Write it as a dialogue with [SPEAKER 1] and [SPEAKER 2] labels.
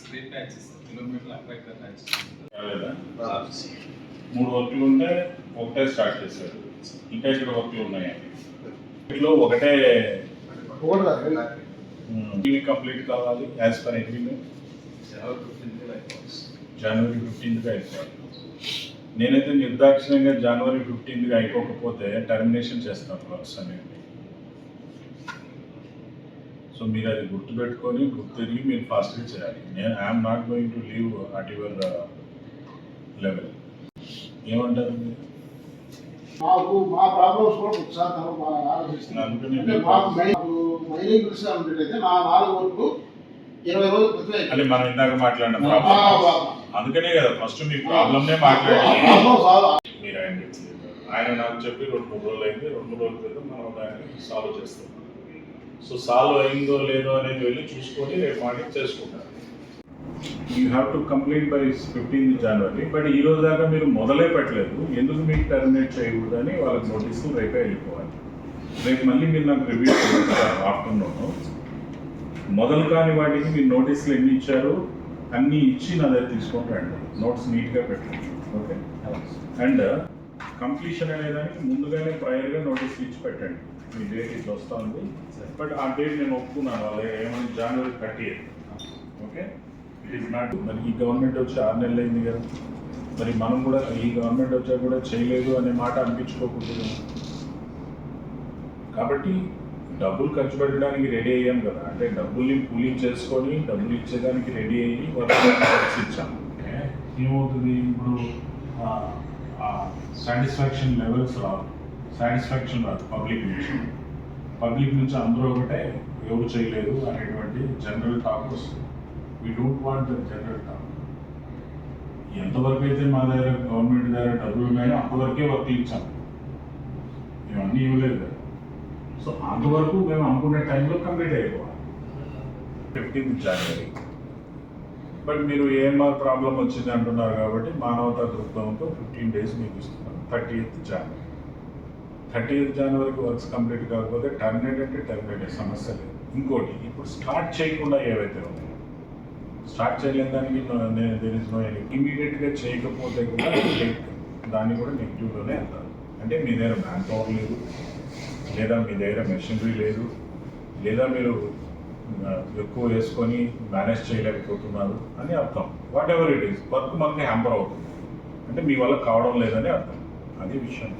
[SPEAKER 1] Street patches kilometre అక్కడ
[SPEAKER 2] మూడు వర్క్లు ఉంటే ఒకటే స్టార్ట్ చేశాడు ఇంకా ఇక్కడ వర్క్లు ఉన్నాయి? వీటిలో ఒకటే
[SPEAKER 3] ఒకటి
[SPEAKER 2] కంప్లీట్ కావాలి యాజ్ పర్ అగ్రిమెంట్
[SPEAKER 1] జనవరి
[SPEAKER 2] ఫిఫ్టీన్త్గా అయిపోవాలి. నేనైతే నిర్దాక్షిణ్యంగా జనవరి ఫిఫ్టీన్త్గా అయిపోకపోతే టర్మినేషన్ చేస్తాను ప్రాసెస్ అనేది సో మీరు అది గుర్తుపెట్టుకొని గుర్తిరిగి మీరు ఫాస్ట్గా చేయాలి నేను I'm not going to leave at your level ఏమంటారు
[SPEAKER 3] మాకు మా ప్రాబ్లమ్స్ కూడా తమ బాగా ఆలోచిస్తున్నాం
[SPEAKER 2] అందుకని
[SPEAKER 3] అంటే మాకు మైనింగ్ ఉండేటైతే నా నాలుగు వరకు ఇరవై రోజులు క్రితం
[SPEAKER 2] అది మనం ఇందాక మాట్లాడిన అందుకనే కదా ఫస్ట్ మీ ప్రాబ్లమ్నే మాట్లాడి
[SPEAKER 3] ప్రాబ్లం సాల్వ్
[SPEAKER 2] మీరు ఆయన. ఆయన నాకు చెప్పి రెండు మూడు రోజులు అయింది రెండు మూడు రోజుల క్రితం మనం దాన్ని సాల్వ్ చేస్తాం సో సాల్వ్ అయిందో లేదో అనేది వెళ్ళి చూసుకొని రేపు మార్నింగ్ చేసుకుంటారు. You have to complete by fifteenth January but ఈ రోజు దాకా మీరు మొదలే పెట్టలేదు. ఎందుకు మీకు టర్మినేట్ చేయకూడదు అని వాళ్ళకి నోటీస్ రేపే వెళ్ళిపోవాలి. రేపు మళ్ళీ మీరు నాకు రివ్యూ చేస్తారు ఆఫ్టర్నూన్ మొదలు కాని వాటికి మీరు నోటీసులు ఎన్ని ఇచ్చారు? అన్నీ ఇచ్చి నా దగ్గర తీసుకొని రండి. నోట్స్ నీట్గా పెట్టండి. ఓకే అండ్ కంప్లీషన్ అనేదానికి ముందుగానే ప్రయర్గా నోటీస్ ఇచ్చి పెట్టండి. మీ డేట్ ఇట్లా వస్తుంది బట్ ఆ డేట్ నేను ఒప్పుకున్నాను. వాళ్ళు ఏమైనా January thirty okay it is not మరి ఈ గవర్నమెంట్ వచ్చి ఆరు నెలలు అయింది కదా. మరి మనం కూడా ఈ గవర్నమెంట్ వచ్చా కూడా చేయలేదు అనే మాట అనిపించుకోకూడదు. కాబట్టి డబ్బులు ఖర్చు పెట్టడానికి రెడీ అయ్యాం కదా. అంటే డబ్బుల్ని కూలింగ్ చేసుకొని డబ్బులు ఇచ్చేదానికి రెడీ అయ్యి వర్క్స్ ఇచ్చాం. ఏమవుతుంది? ఇప్పుడు సాటిస్ఫాక్షన్ లెవెల్స్ రావు. సాటిస్ఫాక్షన్ రాదు పబ్లిక్ నుంచి. పబ్లిక్ నుంచి అందరూ ఒకటే ఎవరు చేయలేదు అనేటువంటి జనరల్ టాక్ వస్తుంది. We don't want the general talk ఎంతవరకు అయితే మా దగ్గర గవర్నమెంట్ దగ్గర డబ్బులు ఉన్నాయో అంతవరకే వర్క్ ఇచ్చాం. మేము అన్నీ ఇవ్వలేదు కదా. సో అంతవరకు మేము అనుకునే టైంలో కంప్లీట్ అయిపోవాలి. ఫిఫ్టీన్త్ జనవరి బట్ మీరు ఏఎంఆర్ ప్రాబ్లం వచ్చింది అంటున్నారు కాబట్టి మానవతా దృక్పథంతో ఫిఫ్టీన్ డేస్ మీకు ఇస్తున్నాను thirty eighth January thirty eighth జనవరికి works complete కాకపోతే టర్మినేట్ అంటే టర్మినేట్ సమస్య లేదు. ఇంకోటి ఇప్పుడు స్టార్ట్ చేయకుండా ఏవైతే ఉన్నాయో స్టార్ట్ చేయలేని దానికి దేర్ ఇమీడియట్గా చేయకపోతే కూడా దాన్ని కూడా నెగిటివ్లోనే వెళ్తారు అంటే మీ దగ్గర మ్యాన్ పవర్ లేదు లేదా మీ దగ్గర మెషినరీ లేదు లేదా మీరు ఎక్కువ వేసుకొని మేనేజ్ చేయలేకపోతున్నారు అని అర్థం. Whatever it is work మనకి హ్యాంపర్ అవుతుంది. అంటే మీ వల్ల కావడం లేదని అర్థం. అది విషయం.